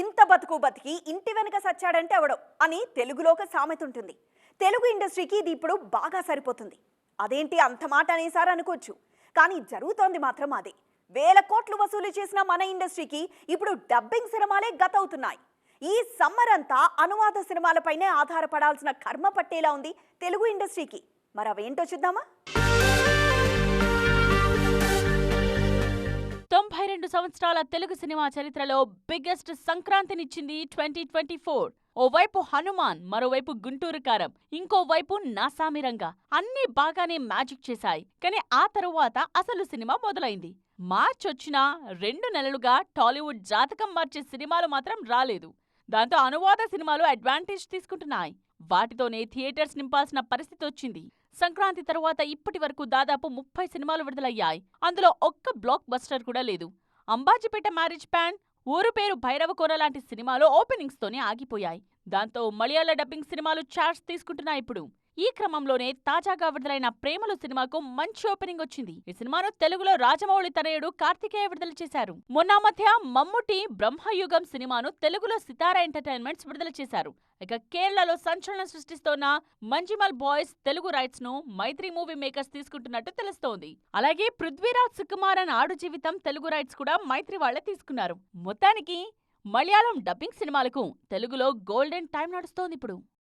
ఇంత బతుకు బతికి ఇంటి వెనక సచ్చాడంటే ఎవడో అని తెలుగులో ఒక సామెత ఉంటుంది. తెలుగు ఇండస్ట్రీకి ఇది ఇప్పుడు బాగా సరిపోతుంది. అదేంటి అంత మాట అనేసారు అనుకోవచ్చు. కానీ జరుగుతోంది మాత్రం అదే. వేల కోట్లు వసూలు చేసిన మన ఇండస్ట్రీకి ఇప్పుడు డబ్బింగ్ సినిమాలే గతవుతున్నాయి. ఈ సమ్మర్ అంతా అనువాద సినిమాలపైనే ఆధారపడాల్సిన కర్మ పట్టేలా ఉంది తెలుగు ఇండస్ట్రీకి. మరి అవేంటో చూద్దామా? రెండు సంవత్సరాల తెలుగు సినిమా చరిత్రలో బిగ్గెస్ట్ సంక్రాంతినిచ్చింది ట్వంటీ ట్వంటీ ఫోర్. ఓవైపు హనుమాన్ మరోవైపు గుంటూరు కారం ఇంకోవైపు నాసామిరంగా అన్నీ బాగానే మ్యాజిక్ చేశాయి కానీ ఆ తరువాత అసలు సినిమా మొదలైంది. మార్చ్ వచ్చినా రెండు నెలలుగా టాలీవుడ్ జాతకం మార్చే సినిమాలు మాత్రం రాలేదు. దాంతో అనువాద సినిమాలు అడ్వాంటేజ్ తీసుకుంటున్నాయి. వాటితోనే థియేటర్స్ నింపాల్సిన పరిస్థితి వచ్చింది. సంక్రాంతి తరువాత ఇప్పటి వరకు దాదాపు ముప్పై సినిమాలు విడుదలయ్యాయి. అందులో ఒక్క బ్లాక్ బస్టర్ కూడా లేదు. అంబాజీపేట మ్యారేజ్ ప్యాన్ ఊరు పేరు భైరవకోన లాంటి సినిమాలు ఓపెనింగ్స్తోనే ఆగిపోయాయి. దాంతో మలయాళ డబ్బింగ్ సినిమాలు ఛార్జ్ తీసుకుంటున్నాయి ఇప్పుడు. ఈ క్రమంలోనే తాజాగా విడుదలైన ప్రేమలు సినిమాకు మంచి ఓపెనింగ్ వచ్చింది. ఈ సినిమాను తెలుగులో రాజమౌళి తనయుడు కార్తికేయ విడుదల చేశారు. మొన్న మధ్య మమ్ముటి బ్రహ్మయుగం సినిమాను తెలుగులో సితారా ఎంటర్టైన్మెంట్స్ విడుదల చేశారు. ఇక కేరళలో సంచలనం సృష్టిస్తోన్న మంజిమల్ బాయ్స్ తెలుగు రైట్స్ను మైత్రి మూవీ మేకర్స్ తీసుకుంటున్నట్టు తెలుస్తోంది. అలాగే పృథ్వీరాజ్ సుకుమారన్ ఆడు జీవితం తెలుగు రైట్స్ కూడా మైత్రి వాళ్ళే తీసుకున్నారు. మొత్తానికి మలయాళం డబ్బింగ్ సినిమాలకు తెలుగులో గోల్డెన్ టైం నడుస్తోంది ఇప్పుడు.